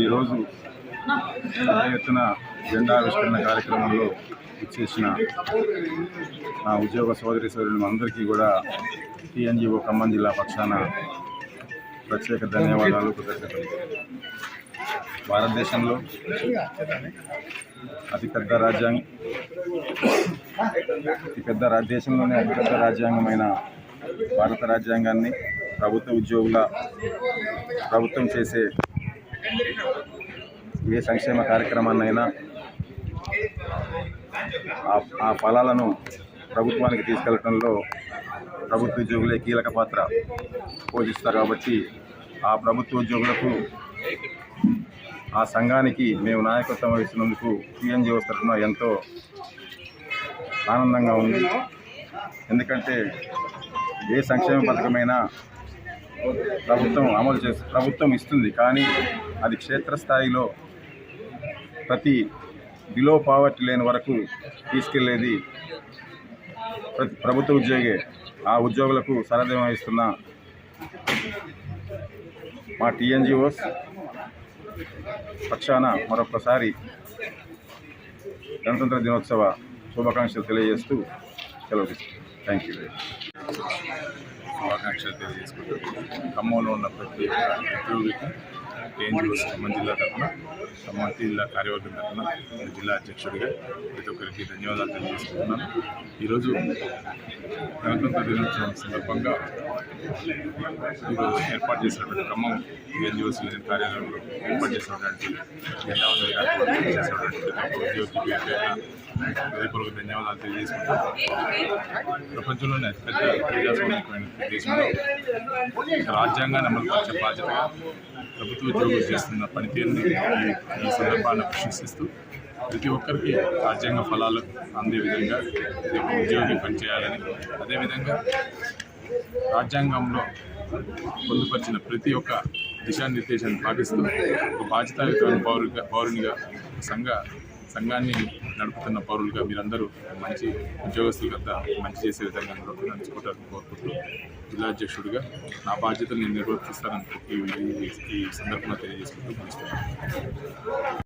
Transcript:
ఈరోజు పెద్ద ఎత్తున జెండా ఆవిష్కరణ కార్యక్రమంలో ఇచ్చేసిన నా ఉద్యోగ సోదరి సోదరులు అందరికీ కూడా టీఎన్జిఓ ఖమ్మం జిల్లా పక్షాన ప్రత్యేక ధన్యవాదాలు కృతజ్ఞతలు. భారతదేశంలో అతిపెద్ద రాజ్యాంగం అతిపెద్ద దేశంలోనే అతిపెద్ద రాజ్యాంగమైన భారత రాజ్యాంగాన్ని ప్రభుత్వ ఉద్యోగుల ప్రభుత్వం చేసే ఏ సంక్షేమ కార్యక్రమాన్నైనా ఆ- ఆ ఫలాలను ప్రభుత్వానికి తీసుకెళ్ళడంలో ప్రభుత్వ ఉద్యోగులే కీలక పాత్ర పోషిస్తారు కాబట్టి ఆ ప్రభుత్వ ఉద్యోగులకు ఆ సంఘానికి మేము నాయకత్వం వహిస్తున్నందుకు టీఎన్జిఓ తరఫున ఎంతో ఆనందంగా ఉంది. ఎందుకంటే ఏ సంక్షేమ పథకమైనా ప్రభుత్వం అమలు చేస్తుంది ప్రభుత్వం ఇస్తుంది కానీ అది క్షేత్రస్థాయిలో ప్రతి బిలో పావర్టీ లేని వరకు తీసుకెళ్ళేది ప్రతి ప్రభుత్వ ఉద్యోగే. ఆ ఉద్యోగులకు సరదం వహిస్తున్న మా టీఎన్జిఓస్ పక్షాన మరొకసారి గణతంత్ర దినోత్సవ శుభాకాంక్షలు తెలియజేస్తూ సెలవు థ్యాంక్ యూ శుభాకాంక్షలు తెలియజేసుకుంటూ ఖమ్మంలో ఉన్న ప్రతి ఉద్యోగికి టీఎన్జిఓస్ ఖమ్మం జిల్లా తరఫున ఖమ్మం జిల్లా కార్యవర్గం తరఫున జిల్లా అధ్యక్షుడిగా ప్రతి ఒక్కరికి ధన్యవాదాలు తెలియజేసుకుంటున్నాను. ఈరోజు గణతంత్ర దినోత్సవం సందర్భంగా ఈరోజు ఏర్పాటు చేసినటువంటి ఖమ్మం టీఎన్జిఓస్ కార్యాలయంలో ఏర్పాటు చేసినటువంటి చేసినటువంటి ప్రతి ఒక్క హృదయపూర్వక ధన్యవాదాలు తెలియజేసుకుంటున్నాను. ప్రపంచంలోనే అతిపెద్ద ప్రజాస్వామికమైన దేశంలో రాజ్యాంగాన్ని అమలుపరిచే బాధ్యతగా ప్రభుత్వ ఉద్యోగులు చేస్తున్న పనితీరుని ఈ- సందర్భాన్ని ప్రశంసిస్తూ ప్రతి ఒక్కరికి రాజ్యాంగ ఫలాలు అందే విధంగా ఉద్యోగి పనిచేయాలని అదేవిధంగా రాజ్యాంగంలో పొందుపరిచిన ప్రతి ఒక్క దిశానిర్దేశాన్ని పాటిస్తూ ఒక బాధ్యతాయుతమైన పౌరుగా పౌరునిగా సంఘ సంఘాన్ని నడుపుతున్న పౌరులుగా మీరందరూ మంచి ఉద్యోగస్తుల వద్ద మంచి చేసే విధంగా నడుచుకుంటారని కోరుకుంటూ జిల్లా అధ్యక్షుడిగా నా బాధ్యతలు నేను నిర్వర్తిస్తానని ఈ ఈ సందర్భంగా తెలియజేసుకుంటూ ముగిస్తున్నాను.